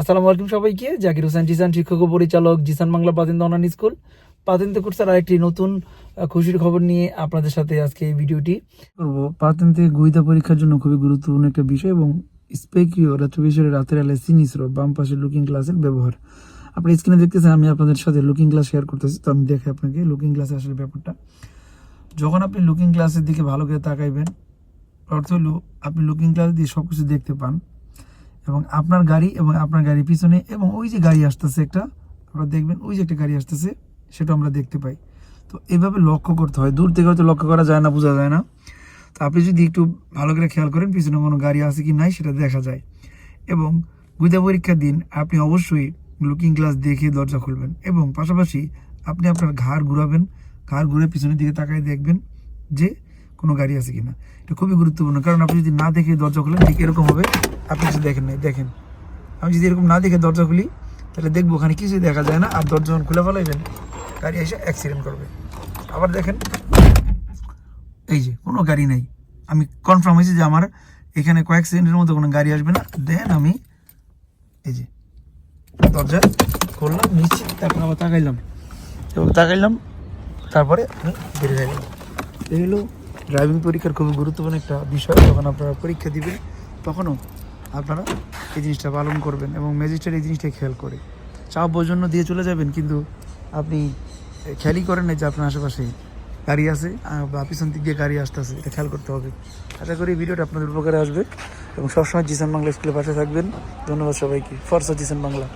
আসসালামু আলাইকুম সবাইকে। জাকির হোসেন জিসান শিক্ষক পরিচালক জিসান বাংলা পাতিন অনান স্কুল। পাতিন কোর্সের আরেকটি নতুন খুশির খবর নিয়ে আপনাদের সাথে আজকে এই ভিডিওটি করব। পাতিন থেকে গুইদা পরীক্ষার জন্য খুবই গুরুত্বপূর্ণ একটা বিষয় এবং স্পেকিও রাত্রিবিষয়ের রাতের আলে সিনিসর বাম পাশে লুকিং গ্লাসের ব্যবহার। আপনি স্ক্রিনে দেখতেছেন, আমি আপনাদের সাথে লুকিং গ্লাস শেয়ার করতেছি, তো আমি দেখে আপনাকে লুকিং গ্লাসে আসলে ব্যাপারটা। যখন আপনি লুকিং গ্লাসের দিকে ভালো করে তাকাইবেন, অর্থ হলো আপনি লুকিং গ্লাস দিয়ে সব কিছু দেখতে পান। এবং আপনার গাড়ি এবং আপনার গাড়ির পিছনে এবং ওই যে গাড়ি আসতেছে একটা, আপনারা দেখবেন ওই যে একটা গাড়ি আসতেছে, সেটা আমরা দেখতে পাই। তো এভাবে লক্ষ্য করতে হয়। দূর থেকে হয়তো লক্ষ্য করা যায় না, বোঝা যায় না। তো আপনি যদি একটু ভালো করে খেয়াল করেন, পিছনে কোনো গাড়ি আছে কি নাই, সেটা দেখা যায়। এবং গুইদা পরীক্ষার দিন আপনি অবশ্যই লুকিং গ্লাস দেখে দরজা খুলবেন এবং পাশাপাশি আপনি আপনার ঘাড় ঘুরাবেন, ঘাড় ঘুরে পিছনের দিকে তাকায় দেখবেন যে কোনো গাড়ি আছে কি না এটা খুবই গুরুত্বপূর্ণ। কারণ আপনি যদি না দেখে দরজা খুলেন, ঠিক এরকম হবে আপনি কিছু দেখেন দেখেন। আমি যদি এরকম না দেখে দরজা খুলি, তাহলে দেখব ওখানে কিছুই দেখা যায় না, আর দরজা যখন খুলে ফেলাইবেন, গাড়ি এসে অ্যাক্সিডেন্ট করবে। আবার দেখেন, এই যে কোনো গাড়ি নাই। আমি কনফার্ম হয়েছি যে আমার এখানে কয়েক সেকেন্ডের মধ্যে কোনো গাড়ি আসবে না। দেন আমি এই যে দরজা খুললাম নিশ্চিত তারপর আবার তাকাইলাম। এবং তাকাইলাম, তারপরে আমি বেরিয়ে গেলাম। এই হলো ড্রাইভিং পরীক্ষার খুবই গুরুত্বপূর্ণ একটা বিষয়। যখন আপনারা পরীক্ষা দিবেন, তখনও আপনারা এই জিনিসটা পালন করবেন এবং ম্যাজিস্ট্রেট এই জিনিসটা খেয়াল করে। চাপ জন্য দিয়ে চলে যাবেন, কিন্তু আপনি খেয়ালই করেন না যে আপনার আশেপাশে গাড়ি আছে বা পিছন দিক দিয়ে গাড়ি আসতেছে, এটা খেয়াল করতে হবে। আশা করি ভিডিওটা আপনাদের উপকারে আসবে এবং সবসময় জিসান বাংলা স্কুলে পাশে থাকবেন। ধন্যবাদ সবাইকে। ফরসা জিসান বাংলা।